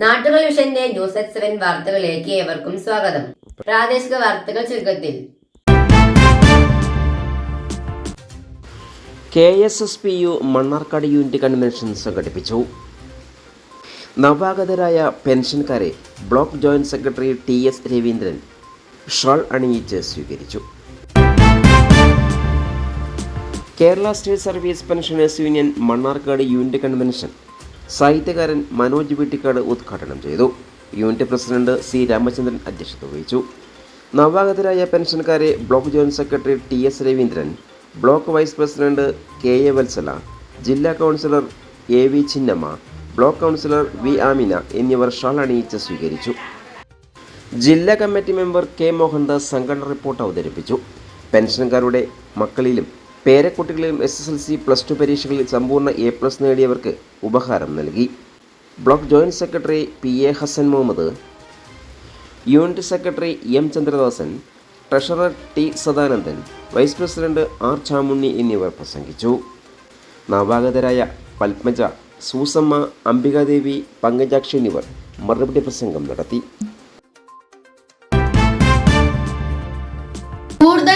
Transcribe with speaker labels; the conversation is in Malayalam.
Speaker 1: ന്യൂസ് എറ്റ് സെവൻ വാർത്തകളിലേക്ക് ഏവർക്കും സ്വാഗതം. പ്രാദേശിക വാർത്തകൾ ചുരുക്കത്തിൽ.
Speaker 2: K S S P U Mannarkkad unit convention സംഘടിപ്പിച്ചു. നവാഗതരായ പെൻഷൻകാരെ block joint secretary T S Raveendran shawl അണിയിച്ച് സ്വീകരിച്ചു. Kerala state service pensioners union Mannarkkad unit convention സാഹിത്യകാരൻ മനോജ് വീട്ടിക്കാട് ഉദ്ഘാടനം ചെയ്തു. യൂണിറ്റ് പ്രസിഡന്റ് സി രാമചന്ദ്രൻ അധ്യക്ഷത വഹിച്ചു. നവാഗതരായ പെൻഷൻകാരെ block joint secretary T S Raveendran block vice president K A Vatsala ജില്ലാ councillor A V Chinnamma block councillor V Amina എന്നിവർ ഷാൾ അണിയിച്ച് സ്വീകരിച്ചു. ജില്ലാ കമ്മിറ്റി മെമ്പർ കെ മോഹൻദാസ് സംഘടന റിപ്പോർട്ട് അവതരിപ്പിച്ചു. പെൻഷൻകാരുടെ മക്കളിലും പേരക്കുട്ടികളിലും S S L C plus two പരീക്ഷകളിൽ സമ്പൂർണ എ പ്ലസ് നേടിയവർക്ക് ഉപഹാരം നൽകി. Block joint secretary P A Hasan Muhammad unit secretary M Chandradasan treasurer T Sadanandan vice president R Chamunni എന്നിവർ പ്രസംഗിച്ചു. നവാഗതരായ പത്മജ സൂസമ്മ അംബികാദേവി പങ്കജാക്ഷി എന്നിവർ മറുപടി പ്രസംഗം നടത്തി.
Speaker 3: കൂടുതൽ